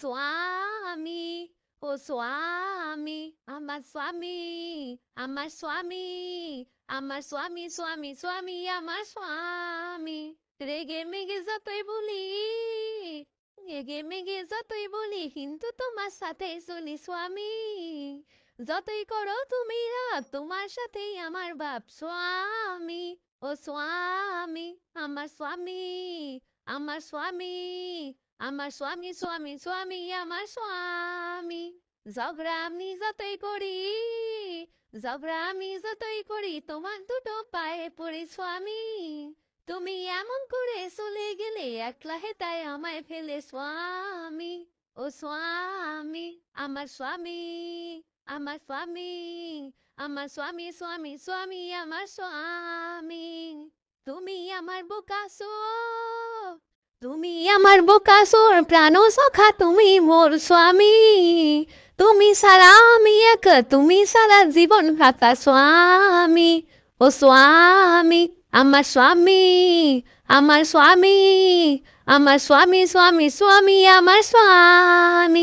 স্বামী ও স্বামী আমার স্বামী আমার স্বামী আমার স্বামী স্বামী স্বামী আমার স্বামী রেগে মেগে যতই বলি রেগে মেগে যতই বলি কিন্তু তোমার সাথে চলি স্বামী যতই করো তুমি রাগ, তোমার সাথেই আমার বাপ স্বামী ও স্বামী আমার স্বামী আমার স্বামী আমার স্বামী স্বামী স্বামী আমার স্বামী ঝগড়া আমি যতই করি ঝগড়া আমি যতই করি তোমার দুটো পায়ে পড়ি স্বামী তুমি এমন করে চলে গেলে একলা হেতায় আমায় ফেলে স্বামী ও স্বামী আমার স্বামী আমার স্বামী আমার স্বামী স্বামী স্বামী আমার স্বামী তুমি আমার বোকাসো তুমি আমার বোকাসোর প্রাণ সখা, তুমি মোর স্বামী। তুমি সারা আমি এক, তুমি সারা জীবন ভাতা স্বামী। ও স্বামী, আমার স্বামী আমার স্বামী আমার স্বামী স্বামী স্বামী, আমার স্বামী।